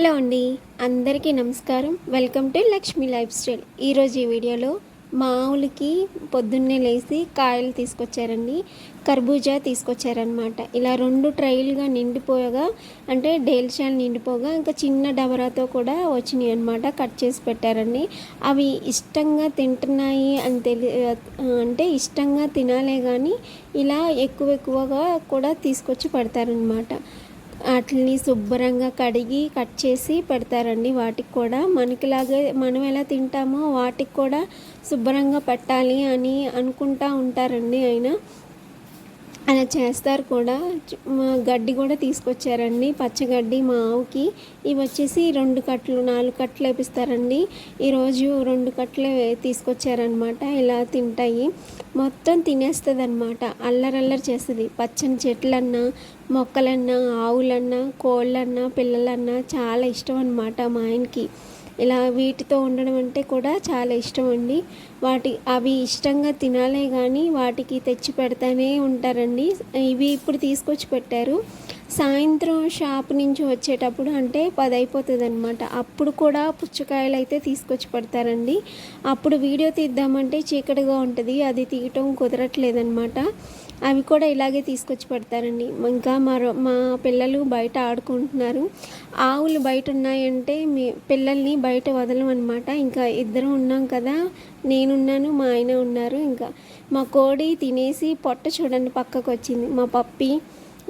Hello అండి అందరికీ నమస్కారం. Welcome to Lakshmi lifestyle. ఈరోజు ఈ వీడియోలో మా ఆవులకి పొద్దున్నే లేచి కాయలు తీసుకొచ్చారండి. కర్బూజా తీసుకొచ్చారనమాట ఇలా రెండు ట్రైలుగా నిండిపోయగా అంటే డేల్చాలు నిండిపోగా ఇంకా చిన్న డబరాతో కూడా వచ్చినాయి అనమాట కట్ చేసి పెట్టారండి. అవి ఇష్టంగా తింటున్నాయి అని తెలి అంటే ఇష్టంగా తినాలే కానీ ఇలా ఎక్కువ ఎక్కువగా కూడా తీసుకొచ్చి పెడతారనమాట వాటిని శుభ్రంగా కడిగి కట్ చేసి పెడతారండి. వాటికి కూడా మనకిలాగే మనం ఎలా తింటామో వాటికి కూడా శుభ్రంగా పెట్టాలి అని అనుకుంటా ఉంటారండి ఆయన. అలా చేస్తారు కూడా. గడ్డి కూడా తీసుకొచ్చారండి పచ్చగడ్డి మా ఆవుకి ఇవి వచ్చేసి రెండు కట్లు నాలుగు కట్లు వేపిస్తారండి. ఈరోజు రెండు కట్లు తీసుకొచ్చారనమాట ఇలా తింటాయి. మొత్తం తినేస్తుంది అనమాట అల్లరల్లరి చేస్తుంది. పచ్చని చెట్లన్నా మొక్కలన్నా ఆవులన్నా కోళ్ళన్నా పిల్లలన్నా చాలా ఇష్టం అనమాట మా ఆయనకి. ఇలా వీటితో ఉండడం అంటే కూడా చాలా ఇష్టం అండి వాటి అవి ఇష్టంగా తినాలే కానీ వాటికి తెచ్చి పెడతానే ఉంటారండి. ఇవి ఇప్పుడు తీసుకొచ్చి పెట్టారు. సాయంత్రం షాప్ నుంచి వచ్చేటప్పుడు అంటే పది అయిపోతుంది అనమాట అప్పుడు కూడా పుచ్చకాయలు అయితే తీసుకొచ్చి పెడతారండి. అప్పుడు వీడియో తీద్దామంటే చీకటిగా ఉంటుంది. అది తీయటం కుదరట్లేదనమాట అవి కూడా ఇలాగే తీసుకొచ్చి పెడతారండి. ఇంకా మరో మా పిల్లలు బయట ఆడుకుంటున్నారు. ఆవులు బయట ఉన్నాయంటే మీ పిల్లల్ని బయట వదలమన్నమాట. ఇంకా ఇద్దరం ఉన్నాం కదా నేనున్నాను మా ఆయన ఉన్నారు. ఇంకా మా కోడి తినేసి పొట్ట చూడండి పక్కకు వచ్చింది మా పప్పి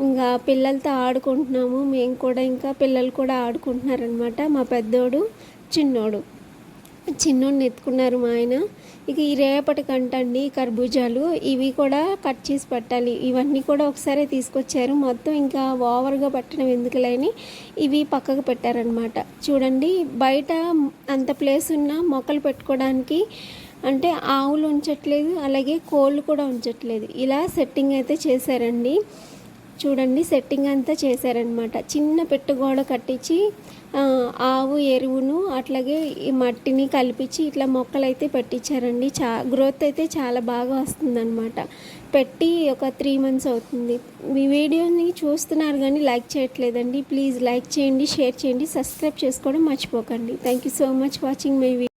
ఇంకా పిల్లలతో ఆడుకుంటున్నాము. మేము కూడా ఇంకా పిల్లలు కూడా ఆడుకుంటున్నారనమాట మా పెద్దోడు చిన్నోడు. చిన్నోడిని ఎత్తుకున్నారు మా ఆయన. ఇక ఈ రేపటి కంటండి కర్బూజాలు. ఇవి కూడా కట్ చేసి పెట్టాలి. ఇవన్నీ కూడా ఒకసారి తీసుకొచ్చారు. మొత్తం ఇంకా ఓవర్గా పెట్టడం ఎందుకులేని ఇవి పక్కకు పెట్టారనమాట చూడండి బయట అంత ప్లేస్ ఉన్న మొక్కలు పెట్టుకోవడానికి అంటే ఆవులు ఉంచట్లేదు అలాగే కోళ్ళు కూడా ఉంచట్లేదు. ఇలా సెట్టింగ్ అయితే చేశారండి. చూడండి సెట్టింగ్ అంతా చేశారనమాట చిన్న పెట్టుగోడ కట్టించి ఆవు ఎరువును అట్లాగే ఈ మట్టిని కలిపించి ఇట్లా మొక్కలు అయితే పెట్టించారండి చా గ్రోత్ అయితే చాలా బాగా వస్తుందన్నమాట. పెట్టి ఒక త్రీ మంత్స్ అవుతుంది. మీ వీడియోని చూస్తున్నారు కానీ లైక్ చేయట్లేదండి. ప్లీజ్ లైక్ చేయండి షేర్ చేయండి సబ్స్క్రైబ్ చేసుకోవడం మర్చిపోకండి. Thank you so much watching my video